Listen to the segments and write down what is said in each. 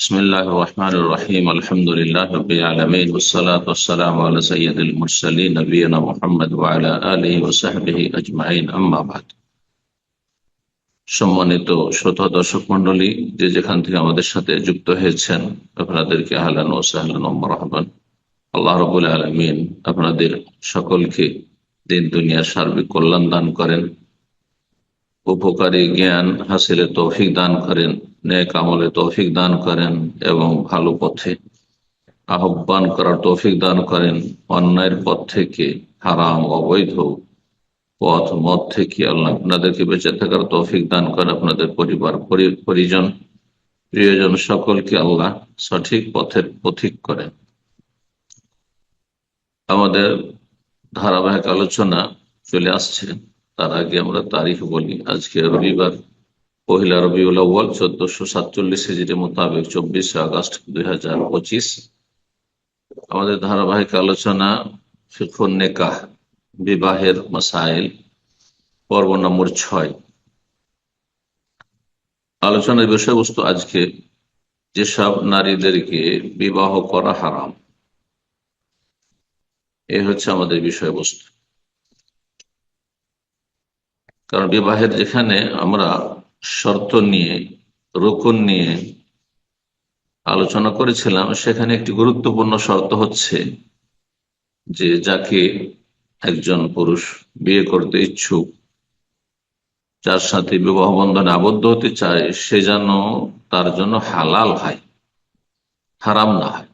بسم الله الرحمن الرحيم الحمد لله رب العالمين والصلاة والسلام على سيد المرسلين نبينا محمد وعلى آله وصحبه أجمعين أما بعد সম্মানিত শ্রোতা দর্শক মন্ডলী যে যেখান থেকে আমাদের সাথে যুক্ত হয়েছেন আপনাদেরকে আহলান ও সাহলান ও মারহাবান আল্লাহ রবুল আলমিন আপনাদের সকলকে দিন দুনিয়ার সার্বিক কল্যাণ দান করেন উপকারী জ্ঞান হাসিলে তৌফিক দান করেন নেক আমলে তৌফিক দান করেন এবং ভালো পথে আহ্বান করার তৌফিক দান করেন। অন্যায়ের পথ থেকে হারাম, অবৈধ পথ মত থেকে আল্লাহ আপনাদেরকে বেঁচে থাকার তৌফিক দান করেন আপনাদের পরিবার পরিজন, প্রিয়জন সকলকে আল্লাহ সঠিক পথের পথিক করেন। আমাদের ধারাবাহিক আলোচনা চলে আসছে। তার আগে আমরা তারিখ বলি। আজকে রবিবার। পহিলা রবিউল আউ্বাল চোদ্দশো সাতচল্লিশ হিজড়ি মোতাবেক চব্বিশে আগস্ট দুই হাজার পঁচিশ। আমাদের ধারাবাহিক আলোচনা ফিফুন নেকাহ, বিবাহের মাসাইল, পর্ব নম্বর ছয়। আলোচনার বিষয়বস্তু আজকে, যেসব নারীদেরকে বিবাহ করা হারাম, এ হচ্ছে আমাদের বিষয়বস্তু। কারণ বিবাহের যেখানে আমরা শর্ত নিয়ে, রোকন নিয়ে আলোচনা করেছিলাম। সেখানে একটি গুরুত্বপূর্ণ শর্ত হচ্ছে যে, যাকে একজন পুরুষ বিয়ে করতে ইচ্ছুক, যার সাথে বিবাহ বন্ধনে আবদ্ধ হতে চায়, সে যেন তার জন্য হালাল হয়, হারাম না হয়।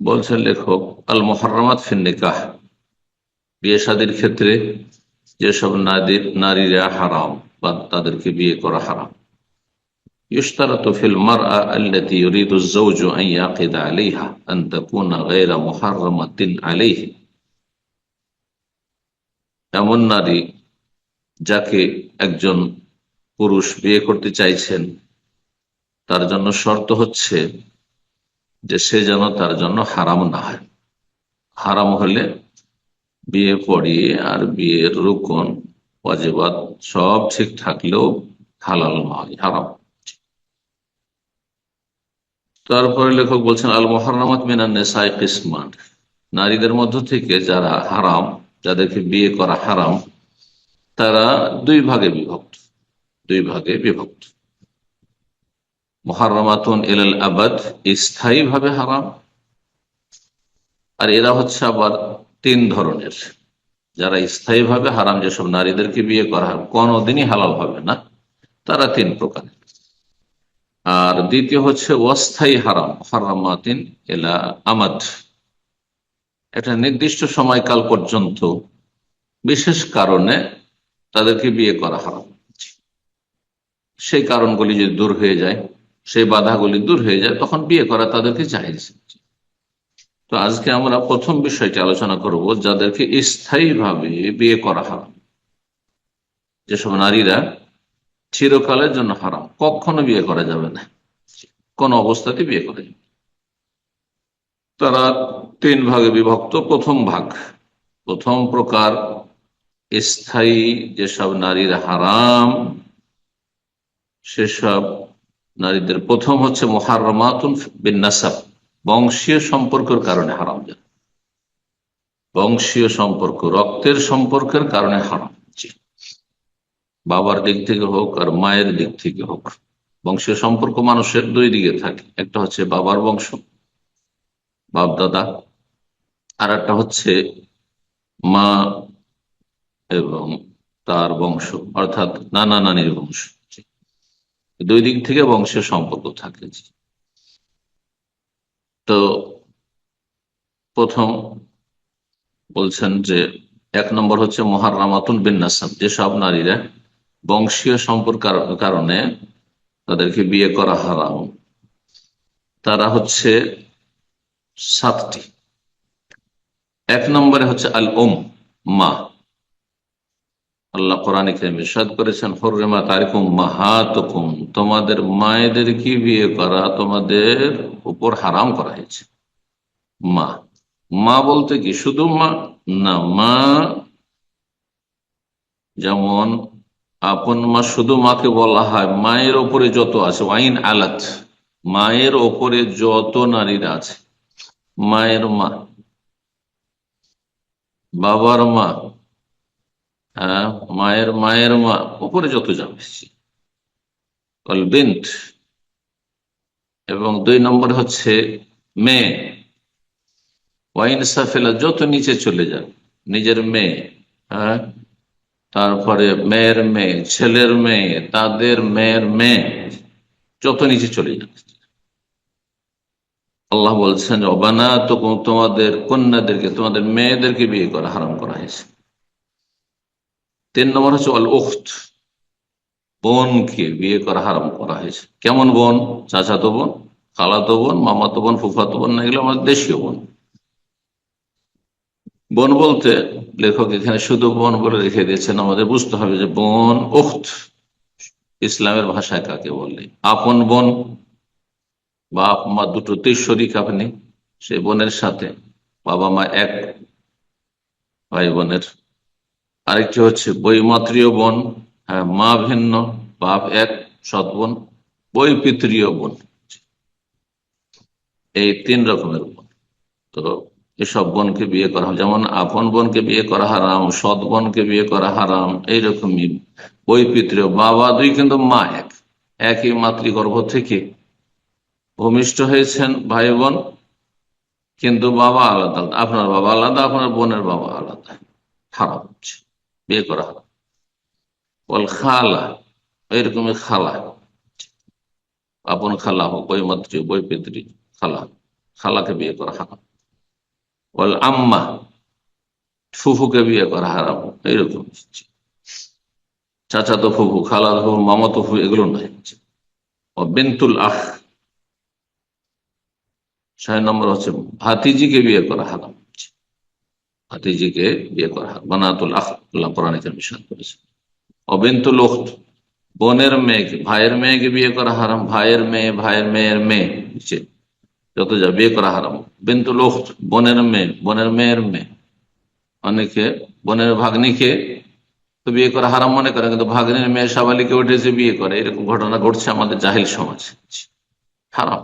বলছেন লেখক আল মোহাম্মদ ফিন্নিকাহ বিয়ে শাদীর ক্ষেত্রে যেসব নারীরা হারাম বা তাদেরকে বিয়ে করা হারাম يشترط في المرأة التي يريد الزوج أن يعقد عليها أن تكون غير محرمة عليه এমন নারী যাকে একজন পুরুষ বিয়ে করতে চাইছেন তার জন্য শর্ত হচ্ছে যে সে যেন তার জন্য হারাম না হয় হারাম হলে বিয়ে পড়িয়ে আর বিয়ের রুকন ওয়াজেবাদ সব ঠিক থাকলেও হালাল নয়, হারাম। তারপরে লেখক বলছেন আল মোহারামাত মিনান নেসাই কিসমান। নারীদের মধ্য থেকে যারা হারাম, যাদেরকে বিয়ে করা হারাম, তারা দুই ভাগে বিভক্ত, দুই ভাগে বিভক্ত। মহারমাতুন এল আবাদ স্থায়ী ভাবে হারাম, আর এরা হচ্ছে আবার তিন ধরনের। যারা স্থায়ীভাবে হারাম যেসব নারীদেরকে বিয়ে করা হয়, কোনোদিনই হালাল হবে না। তারা তিন প্রকার আর দ্বিতীয় হচ্ছে অস্থায়ী হারাম, হারামাতিন এলা আমাদ। একটা নির্দিষ্ট সময়কাল পর্যন্ত বিশেষ কারণে তাদেরকে বিয়ে করা হারাম। সেই কারণগুলি যদি দূর হয়ে যায়, সেই বাধাগুলি দূর হয়ে যায়, তখন বিয়ে করা তাদেরকে চাইছে তো আজকে আমরা প্রথম বিষয়টি আলোচনা করব যাদেরকে স্থায়ীভাবে বিয়ে করা হারাম। যেসব নারীরা চিরকালের জন্য হারাম, কখনো বিয়ে করা যাবে না, কোন অবস্থাতে বিয়ে করা যাবে তারা তিন ভাগে বিভক্ত, প্রথম ভাগ, প্রথম প্রকার স্থায়ী যেসব নারীর হারাম, সেসব নারীদের প্রথম হচ্ছে মহারমাতুন বিন্যাসাব বংশীয় সম্পর্কের কারণে হারাম যান বংশীয় সম্পর্ক, রক্তের সম্পর্কের কারণে হারাম বাবার দিক থেকে হোক আর মায়ের দিক থেকে হোক, বংশীয় সম্পর্ক মানুষের দুই দিকে থাকে। একটা হচ্ছে বাবার বংশ, বাপ, দাদা। আর একটা হচ্ছে মা এবং তার বংশ, অর্থাৎ নানা নানির বংশ। দুই দিক থেকে বংশের সম্পর্ক থাকে। তো প্রথম বলছেন যে এক নম্বর হচ্ছে মহারামাতুল বিন্যাসাম যেসব নারীরা বংশীয় সম্পর্ক কারণে তাদেরকে বিয়ে করা হারাম। তারা হচ্ছে সাতটি। এক নম্বরে হচ্ছে আল ওম মা। আল্লাহ কোরআন ইসাদ করেছেন, হররেমা তারিকুম মাহাতুকুম তোমাদের মায়েদের কি বিয়ে করা, তোমাদের উপর হারাম করা হয়েছে। মা মা বলতে কি? শুধু মা? না, মা যেমন আপন মা শুধু মাকে বলা হয়, মায়ের ওপরে যত আছে, ওয়াইন আলাত মায়ের ওপরে যত নারীরা আছে, মায়ের মা, বাবার মা মায়ের মায়ের মা উপরে যত বেন্ট এবং দুই নম্বর হচ্ছে মেয়ে। ওয়াইন সাফেলা যত নিচে চলে যাবে নিজের মেয়ে হ্যাঁ তারপরে মেয়ের মেয়ে, ছেলের মেয়ে, তাদের মেয়ের মেয়ে, যত নিচে চলে যাবে আল্লাহ বলছেন অবানা তো তোমাদের কন্যাদেরকে, তোমাদের মেয়েদেরকে বিয়ে করা হারাম করা হয়েছে। তিন নম্বর হচ্ছে অল উখত। বোনকে বিয়ে করা হারাম করা হয়েছে। কেমন বোন? চাচাতো বোন, খালাতো বোন, মামাতো বোন, ফুফাতো বোন, না এগুলো আমাদের দেশীয় বোন। বোন বলতে লেখক এখানে শুধু বোন বলে রেখে দিয়েছেন, আমাদের বুঝতে হবে যে বোন উখত। ইসলামের ভাষায় কাকে বলে আপন বোন, বাপ, মা দুটোতেই শরিক আপনি। সে বোনের সাথে বাবা মা এক ভাই বোনের আরেকটি হচ্ছে বইমাত্রীয় বোন হ্যাঁ মা ভিন্ন, বাপ এক, সৎ বোন পিতৃয় বোন। এই তিন রকমের বোন। তো এসব বোনকে বিয়ে করা যেমন আপন বোনকে বিয়ে করা হারাম, সৎ বোনকে বিয়ে করা হারাম, এইরকমই পিতৃয় বাবা দুই কিন্তু মা এক। একই মাতৃগর্ভ থেকে ভূমিষ্ঠ হয়েছেন ভাই বোন, কিন্তু বাবা আলাদা। আপনার বাবা আলাদা, আপনার বোনের বাবা আলাদা। হারাম হচ্ছে। বিয়ে করা হারাম বল, খালা, এরকমই খালা। আপন খালা হোক, বই মাতৃ, বই পিতৃ, খালা। খালাকে বিয়ে করা হারাম। বল, আম্মা, ফুফুকে বিয়ে করা হারাম। এইরকম চাচা তো ফুফু, খালা তো ফুফু, মামা তো ফুফু, এগুলো নয় ও বিন্তুল আহ ছয় নম্বর হচ্ছে, ভাতিজিকে বিয়ে করা হারাম। ভাতিজিকে বিয়ে করা হারাম বানাতুল আল্লাহ কোরআনিকের মিশন করেছে অবিন্তুল বোনের মেয়েকে, ভাইয়ের মেয়েকে বিয়ে করা হারাম। ভাইয়ের মেয়ে, ভাইয়ের মেয়ের মেয়ে যত যা বিয়ে করা হারাম বিন্তুল উখত, বোনের মেয়ে, বোনের মেয়ের মেয়ে। অনেকে বোনের ভাগ্নিকে তো বিয়ে করা হারাম মনে করে, কিন্তু ভাগ্নির মেয়ে সাবালিকে উঠেছে বিয়ে করে। এরকম ঘটনা ঘটছে আমাদের জাহিল সমাজ। হারাম।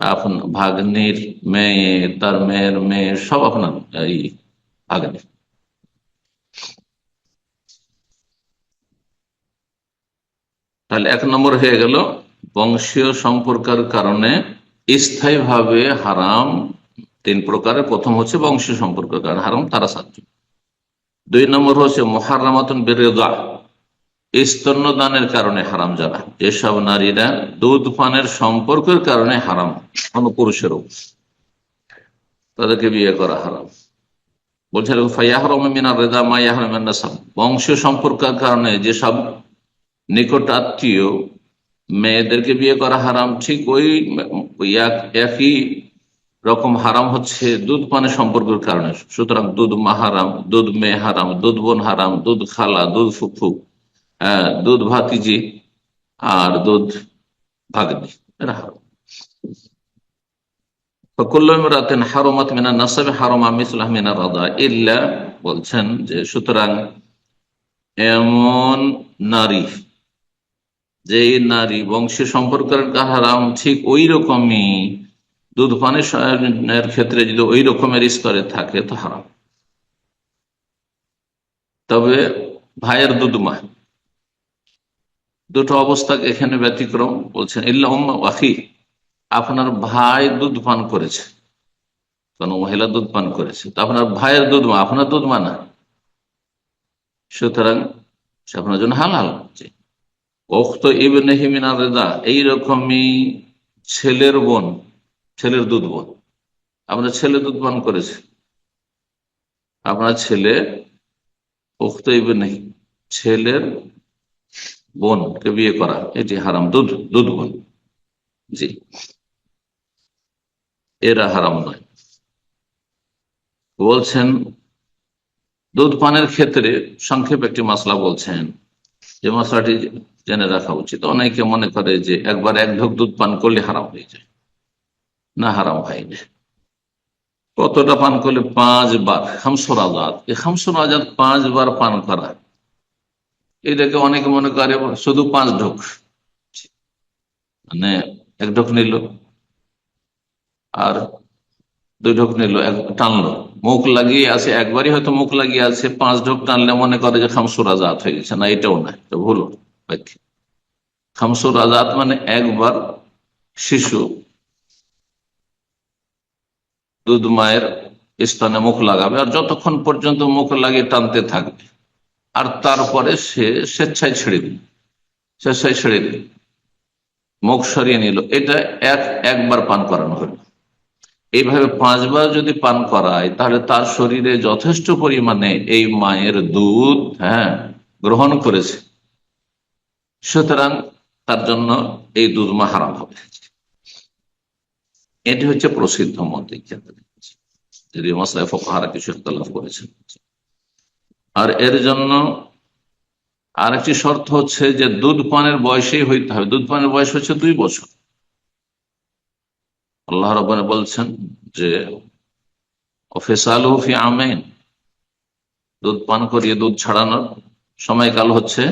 আপন ভাগ্নির মেয়ে, তার মেয়ের মেয়ে, সব আপনার এই ভাগ্নি তাহলে এক নম্বর হয়ে গেল, বংশীয় সম্পর্কের কারণে স্থায়ীভাবে হারাম তিন প্রকারের। প্রথম হচ্ছে বংশীয় সম্পর্কের কারণে, হারাম তারা সাতটি দুই নম্বর হচ্ছে মহারামাতন বেরেদা। স্তন্যদানের কারণে হারাম যারা। যেসব নারীরা দুধ পানের সম্পর্কের কারণে হারাম, কোন পুরুষেরও তাদেরকে বিয়ে করা হারাম। বলছে বংশীয় সম্পর্কের কারণে যেসব নিকট আত্মীয় মেয়েদেরকে বিয়ে করা হারাম, ঠিক ওই একই রকম হারাম হচ্ছে দুধ পানের সম্পর্কের কারণে। সুতরাং দুধ মা হারাম, দুধ মেয়ে হারাম, দুধ বোন হারাম, দুধ খালা, দুধ ফুফু। দুধ ভাতিজি আর দুধ ভাগ্নি এরা হারাম। বলছেন যে সুতরাং এমন নারী যে নারী বংশীয় সম্পর্কের হারাম, ঠিক ওই রকমই দুধ পানের ক্ষেত্রে যদি ওই রকমের স্তরে থাকে, তো তবে ভাইয়ের দুধ মা দুটো অবস্থা এখানে ব্যতিক্রম বলছেন ইল্লাহ আপনার ভাই দুধ পান করেছে। কোন মহিলা দুধ পান করেছে। তো আপনার ভাইয়ের দুধ মা, আপনার দুধ মা সুতরাং সে আপনার জন্য হালাল। ওক্ত ইবনে হিমিনা রেদা, এইরকমই ছেলের বোন, ছেলের দুধ বোন। আপনার ছেলে দুধ পান করেছে। আপনার ছেলে উক্ত ইবনে ছেলের বোনকে বিয়ে করা এটি হারাম দুধ দুধ বোন। জি। এরা হারাম নয়। বলছেন, দুধ পানের ক্ষেত্রে সংক্ষেপ একটি মশলা বলছেন, যে মশলাটি জেনে রাখা উচিত। অনেকে মনে করে যে একবার এক ঢোক দুধ পান করলে হারাম হয়ে যায়। না, হারাম হয় না। কতটা পান করলে পাঁচবার, খামসুর আজাদ। এই খামসুর আজাদ পাঁচবার পান করা এটাকে অনেকে মনে করে শুধু পাঁচ ঢোক। মানে এক ঢোক নিল, আর দুই ঢোক নিল, এক টানলো। মুখ লাগিয়ে আছে, একবারই হয়তো মুখ লাগিয়ে আছে, পাঁচ ঢোক টানলে মনে করে যে খামসুর আজাদ হয়ে গেছে। না, এটাও না, এটা ভুল খামসুর আজাদ মানে একবার শিশু দুধ মায়ের স্থানে মুখ লাগাবে, আর যতক্ষণ পর্যন্ত মুখ লাগিয়ে টানতে থাকবে। আর তারপরে সে স্বেচ্ছায় ছেড়ে দিল। স্বেচ্ছায় ছেড়ে দিল। মুখ সরিয়ে নিল। এটা এক, একবার পান করানো হলো। এইভাবে পাঁচবার যদি পান করায়, তাহলে তার শরীরে যথেষ্ট পরিমাণে এই মায়ের দুধ হ্যাঁ গ্রহণ করেছে। সুতরাং তার জন্য এই দুধ মা হারাম হবে। এটি হচ্ছে প্রসিদ্ধ মত। ক্ষেত্রে যদি মশলায় ফোকাহারা কিছু লাভ করেছেন। আর এর জন্য আর একটি শর্ত হচ্ছে যে দুধ পানের বয়সেই হইতে হবে। দুধ পানের বয়স হচ্ছে দুই বছর। আল্লাহ রবান বলছেন যে ফি আমেন দুধ পান করিয়ে দুধ ছাড়ানোর সময়কাল হচ্ছে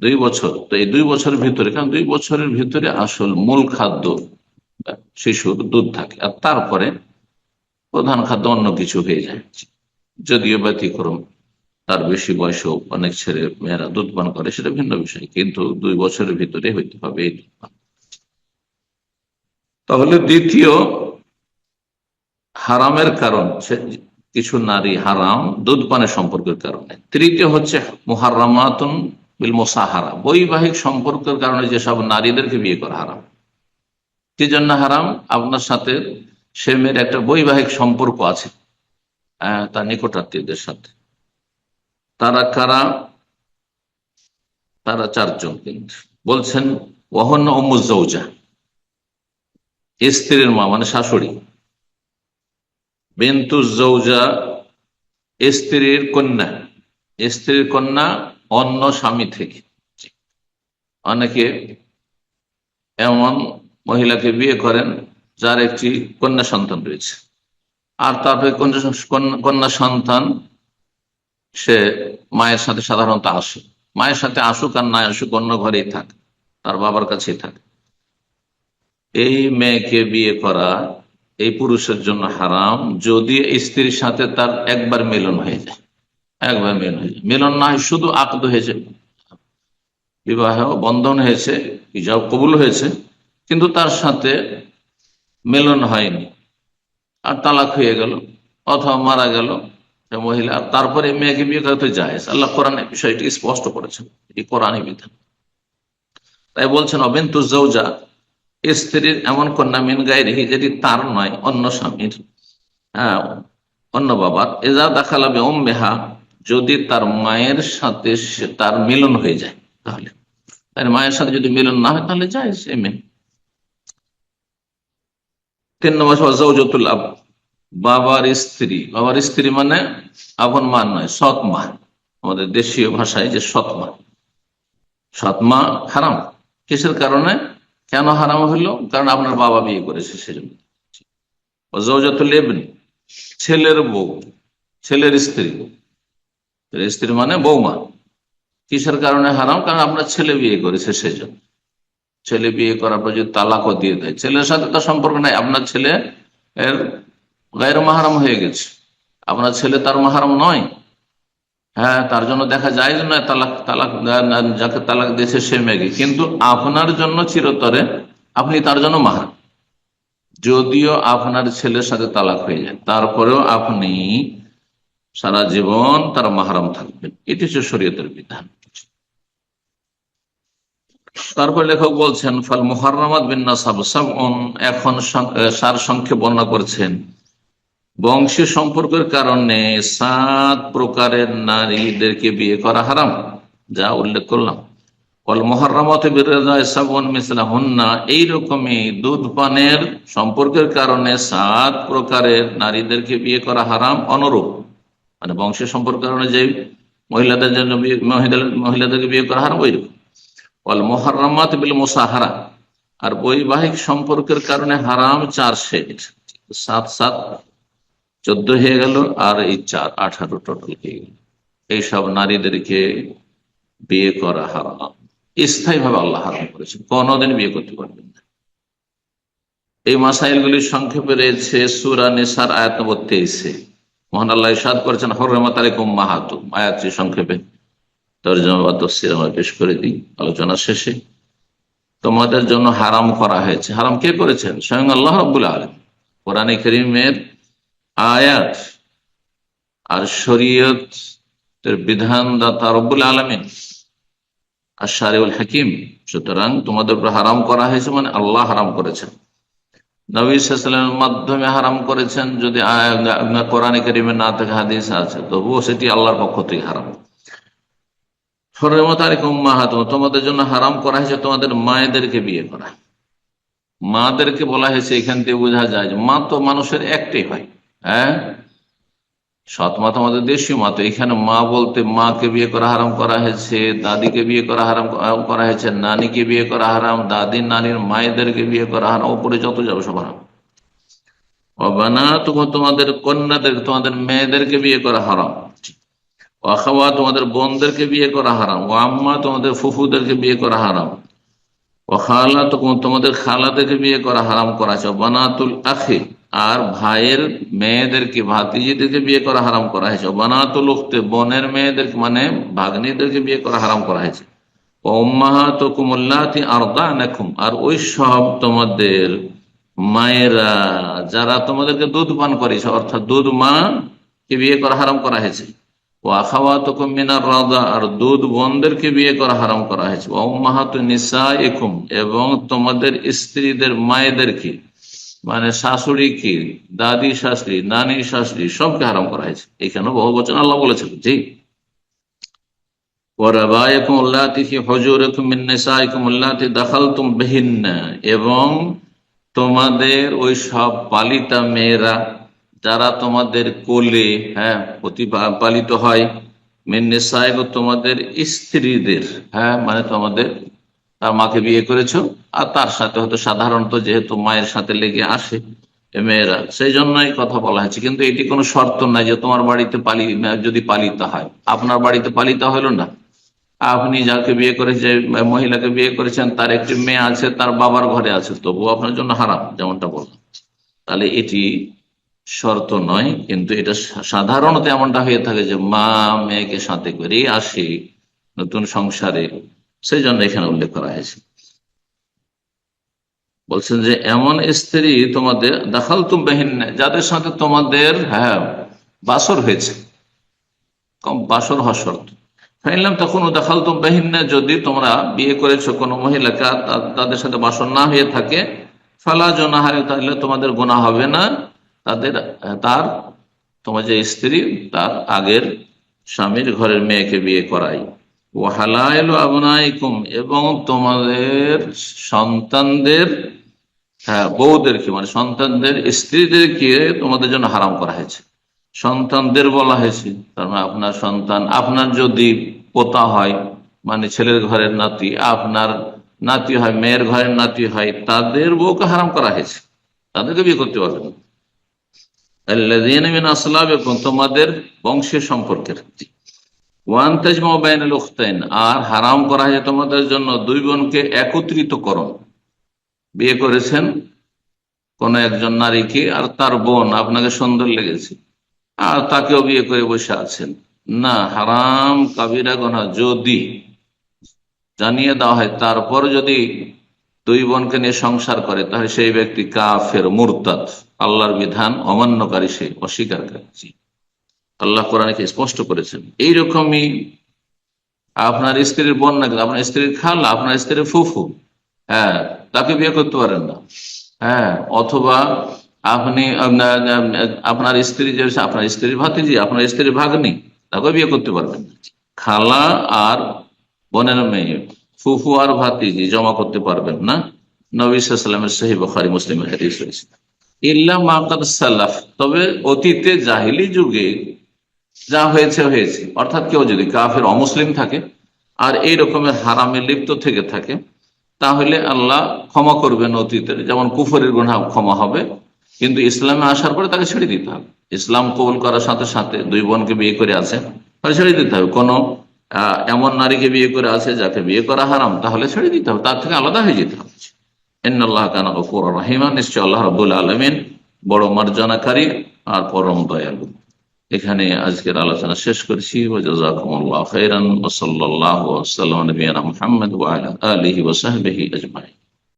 দুই বছর। তো এই দুই বছরের ভিতরে, কারণ দুই বছরের ভিতরে আসল মূল খাদ্য শিশুর দুধ থাকে। আর তারপরে প্রধান খাদ্য অন্য কিছু হয়ে যায়। যদিও ব্যতিক্রম, তার বেশি বয়সেও অনেক ছেলে মেয়েরা দুধ পান করে, সেটা ভিন্ন বিষয়, কিন্তু দুই বছরের ভিতরে হইতে হবে এই দুধ পান। তাহলে দ্বিতীয়, হারামের কারণ কিছু নারী হারাম দুধ পানের সম্পর্কের কারণে। তৃতীয় হচ্ছে মুহারামাতুন বিল মোসাহারা বৈবাহিক সম্পর্কের কারণে যেসব নারীদেরকে বিয়ে করা হারাম। কি জন্য হারাম? আপনার সাথে সে মেয়ের একটা বৈবাহিক সম্পর্ক আছে। তার নিকটাত্মীয়দের সাথে। তারা কারা? তারা চারজন কিন্তু। বলছেন ওহন্য অমুজৌজা স্ত্রীর মা মানে শাশুড়ি। বেন্তুজৌজা স্ত্রীর কন্যা। স্ত্রীর কন্যা অন্য স্বামী থেকে। অনেকে এমন মহিলাকে বিয়ে করেন, যার একটি কন্যা সন্তান রয়েছে। আর তারপরে কন্যা সন্তান, সে মায়ের সাথে সাধারণত আসে মায়ের সাথে আসুক আর না আসুক, অন্য ঘরেই থাক, তার বাবার কাছেই থাক। এই মেয়েকে বিয়ে করা এই পুরুষের জন্য হারাম, যদি স্ত্রীর সাথে তার একবার মিলন হয়ে যায়। একবার মিলন হয়ে যায়। মিলন না হয় শুধু আকদ হয়েছে, বিবাহ বন্ধন হয়েছে ইজাব কবুল হয়েছে, কিন্তু তার সাথে মিলন হয়নি। আর তালাক হয়ে গেল, অথবা মারা গেল মহিলা তারপরে মেয়েকে বিয়ে করতে যায় আল্লাহ কোরআন বিষয়টি স্পষ্ট করেছেন, এটি কোরআনই বিধান। তাই বলছেন অবেন তুজা স্ত্রীর এমন কন্যা মিন গায়ে রেখে যেটি তার নয়, অন্য স্বামীর হ্যাঁ অন্য বাবার। এজা ওম বেহা যদি তার মায়ের সাথে তার মিলন হয়ে যায় তাহলে। তার মায়ের সাথে যদি মিলন না হয় তাহলে যায় সে মেয়ে তিন নম্বর জৌজতুল আব। বাবার স্ত্রী। বাবার স্ত্রী মানে আপন মা নয়, সৎ মা। আমাদের দেশীয় ভাষায় যে সৎ মা। সৎ মা হারাম। কিসের কারণে? কেন হারাম হইল? কারণ আপনার বাবা বিয়ে করেছে সেজন্য। ছেলের বউ, ছেলের স্ত্রী। স্ত্রী মানে বৌমা কিসের কারণে হারাম? কারণ আপনার ছেলে বিয়ে করেছে সেজন্য। ছেলে বিয়ে করার পর যদি তালাকও দিয়ে দেয়, ছেলের সাথে তো সম্পর্ক নাই। আপনার ছেলে এর গায়ের মাহারাম হয়ে গেছে। আপনার ছেলে তার মাহারাম নয়। হ্যাঁ তার জন্য দেখা যায় না তালাক তালাক, যাকে তালাক দিয়েছে সে মেঘে কিন্তু আপনার জন্য চিরতরে আপনি তার জন্য মাহারাম। যদিও আপনার ছেলের সাথে তালাক হয়ে যায়, তারপরেও আপনি সারা জীবন তার মাহারাম থাকবেন। এটি হচ্ছে শরীয়তের বিধান। তারপর লেখক বলছেন, ফল নাসাব এখন সার সংখ্যে বর্ণনা করছেন। বংশীয় সম্পর্কের কারণে সাত প্রকারের নারীদেরকে বিয়ে করা হারাম যা উল্লেখ করলাম। অল মহরমত সাবন মিসলা হন্না এইরকমই দুধ পানের সম্পর্কের কারণে সাত প্রকারের নারীদেরকে বিয়ে করা হারাম অনুরূপ। মানে বংশের সম্পর্কের কারণে যে মহিলাদের জন্য মহিলাদেরকে বিয়ে করা হারাম ওইরকম। মহরমাত বিল মুসাহারা। আর বৈবাহিক সম্পর্কের কারণে হারাম চার সেট। সাত সাত, চোদ্দ হয়ে গেল, আর এই চার, আঠারো টোটাল হয়ে গেল। এইসব নারীদেরকে বিয়ে করা হারাম। স্থায়ী ভাবে আল্লাহ হারাম করেছেন। কোনদিন বিয়ে করতে পারবেন না। এই মাসাইলগুলি সংক্ষেপে রয়েছে সুরা নিসার আয়াত নম্বর তেইশে। মহান আল্লাহ ইসাদ করেছেন, হররমাত আলাইকুম মাহাতুম। আয়াতটি সংক্ষেপে। তর্জমা বা তফসির আমরা পেশ করে দিই আলোচনা শেষে। তোমাদের জন্য হারাম করা হয়েছে। হারাম কে করেছেন? স্বয়ং আল্লাহ রব্বুল আলম কোরআনে করিমের আয়াত আর শরীয়ত বিধান দাতা রব্বুল আলমিন আর শারিউল হাকিম। সুতরাং তোমাদের উপর হারাম করা হয়েছে মানে আল্লাহ হারাম করেছেন। নবী সাল্লামের মাধ্যমে হারাম করেছেন যদি কোরআনে করিমে না থাকে হাদিস আছে, তবুও সেটি আল্লাহর পক্ষ থেকে হারাম। তোমাদের জন্য হারাম করা হয়েছে তোমাদের মায়েদেরকে বিয়ে করা। মাদেরকে বলা হয়েছে, এখান থেকে বোঝা যায় যে মা তো মানুষের একটাই হয় হ্যাঁ? সৎ মা তো আমাদের দেশীয় মা, তো এখানে মা বলতে মাকে বিয়ে করা হারাম করা হয়েছে, দাদিকে বিয়ে করা হারাম করা হয়েছে, নানিকে বিয়ে করা হারাম, দাদি, নানির মায়েদেরকে বিয়ে করা হারাম, ওপরে যত যাবে সব হারাম। অবানা তোমাদের কন্যাদের তোমাদের মেয়েদেরকে বিয়ে করা হারাম। ওয়াখাওয়া তোমাদের বোনদেরকে বিয়ে করা হারাম, ও আম্মা তোমাদের ফুফুদেরকে বিয়ে করা হারাম, ও খালা তোমাদের খালাদেরকে বিয়ে করা হারাম করা আছে বানাতুল আখে আর ভাইয়ের মেয়েদেরকে, ভাতিজিদেরকে বিয়ে করা হারাম করা হয়েছে বানাতুল উখতে বোনের মেয়েদেরকে মানে ভাগ্নিদেরকে বিয়ে করা হারাম করা হয়েছে আর ওই সব তোমাদের মায়েরা যারা তোমাদেরকে দুধ পান করেছে, অর্থাৎ দুধ মা কে বিয়ে করা হারাম করা হয়েছে ও আখাওয়াতুকুম মিনার রাদা আর দুধ বোনদেরকে বিয়ে করা হারাম করা হয়েছে। ও উম্মাহাতু নিসাইকুম, এবং তোমাদের স্ত্রীদের মায়েদেরকে মানে শাশুড়িকে, দাদি শাশুড়ি, নানি শাশুড়ি, সবকে হারাম করা হয়েছে। এখানে বহু বচন আল্লাহ জি। এবং তোমাদের ওই সব পালিতা মেয়েরা যারা তোমাদের কোলে হ্যাঁ প্রতিপালিত হয়, মেনে সাহেব তোমাদের স্ত্রীদের হ্যাঁ মানে তোমাদের, তার মাকে বিয়ে করেছ, আর তার সাথে হয়তো সাধারণত যেহেতু মায়ের সাথে লেগে আসে মেয়েরা, সেই জন্যই কথা বলা হয়েছে। কিন্তু এটি কোনো শর্ত নাই যে তোমার বাড়িতে পালি, যদি পালিত হয়। আপনার বাড়িতে পালিত হলো না। আপনি যাকে বিয়ে করে যে মহিলাকে বিয়ে করেছেন, তার একটি মেয়ে আছে, তার বাবার ঘরে আছে, তবুও আপনার জন্য হারাম, যেমনটা বললাম। তাহলে এটি শর্ত নয়, কিন্তু এটা সাধারণত এমনটা হয়ে থাকে যে মা মেয়েকে সাথে করে আসে নতুন সংসারে। সেই জন্য এখানে উল্লেখ করা হয়েছে। বলছেন যে, এমন স্ত্রী তোমাদের দেখাল তুম বেহিন যাদের সাথে তোমাদের হ্যাঁ বাসর হয়েছে। কম বাসর হওয়া শর্ত। ফাইনলাম তখন দেখাল তুম বেহিন যদি তোমরা বিয়ে করেছ কোনো মহিলাকে তাদের সাথে বাসর না হয়ে থাকে, ফালা জনাহারে তাহলে তোমাদের গোনা হবে না। তাদের, তার, তোমার যে স্ত্রী, তার আগের স্বামীর ঘরের মেয়েকে বিয়ে করাই। ও হালায়ল আবনাইকুম, এবং তোমাদের সন্তানদের হ্যাঁ বউদেরকে মানে সন্তানদের স্ত্রীদেরকে তোমাদের জন্য হারাম করা হয়েছে। সন্তানদের বলা হয়েছে, তার মানে আপনার সন্তান, আপনার যদি পোতা হয় মানে ছেলের ঘরের নাতি, আপনার নাতি হয়, মেয়ের ঘরের নাতি হয়, তাদের বউকে হারাম করা হয়েছে। তাদেরকে বিয়ে করতে পারবে না। তোমাদের বংশের সম্পর্কের। আর হারাম করা হয়েছে তোমাদের জন্য দুই বোনকে একত্রিত করণ বিয়ে করেছেন কোন একজন নারীকে আর তার বোন, আপনাকে সুন্দর লেগেছে। আর তাকেও বিয়ে করে বসে আছেন। না, হারাম কাবিরা গোনা যদি জানিয়ে দেওয়া হয়, তারপর যদি দুই বোনকে নিয়ে সংসার করে, তাহলে সেই ব্যক্তি কাফের, মুরতাদ। আল্লাহর বিধান অমান্যকারী সে, অস্বীকারী। আল্লাহ কোরআনকে স্পষ্ট করেছেন। এইরকমই আপনার স্ত্রীর বোন না আপনার স্ত্রীর খালা, আপনার স্ত্রীর ফুফু হ্যাঁ তাকে বিয়ে করতে পারেন না। হ্যাঁ অথবা আপনি আপনার স্ত্রী যে, আপনার স্ত্রীর ভাতিজি, আপনার স্ত্রীর ভাগ্নি তাকে বিয়ে করতে পারবেন খালা আর বোনের মেয়ে। ফুফু আর ভাতিজি জমা করতে পারবেন না। নবী সাল্লামের সহি বখারি, মুসলিমের হাদিস রয়েছে। ইল্লা মাকাদ সালাফ, তবে অতীতে জাহিলি যুগে যা হয়েছে হয়েছে। অর্থাৎ কেউ যদি কাফের, অমুসলিম থাকে আর এই রকমের হারামে লিপ্ত থেকে থাকে, তাহলে আল্লাহ ক্ষমা করবেন অতীতের। যেমন কুফরের গুণা ক্ষমা হবে, কিন্তু ইসলামে আসার পরে তাকে ছেড়ে দিতে হবে। ইসলাম কবুল করার সাথে সাথে দুই বোনকে বিয়ে করে আছে ছেড়ে দিতে হবে। কোনো এমন নারীকে বিয়ে করে আছে যাকে বিয়ে করা হারাম, তাহলে ছেড়ে দিতে হবে, তার থেকে আলাদা হয়ে যেতে হবে। এন্নাল্লাহ কানা রহিমা নিশ্চয় আল্লাহ রবুল আলমিন বড় মার্জনাকারী আর পরম দয়ালু। এখানে আজকের আলোচনা শেষ করছি ওজাকুমুল্লাহ খৈরান মুহাম্মদ আলিহি ওয়া সাহবিহি আজমাইন।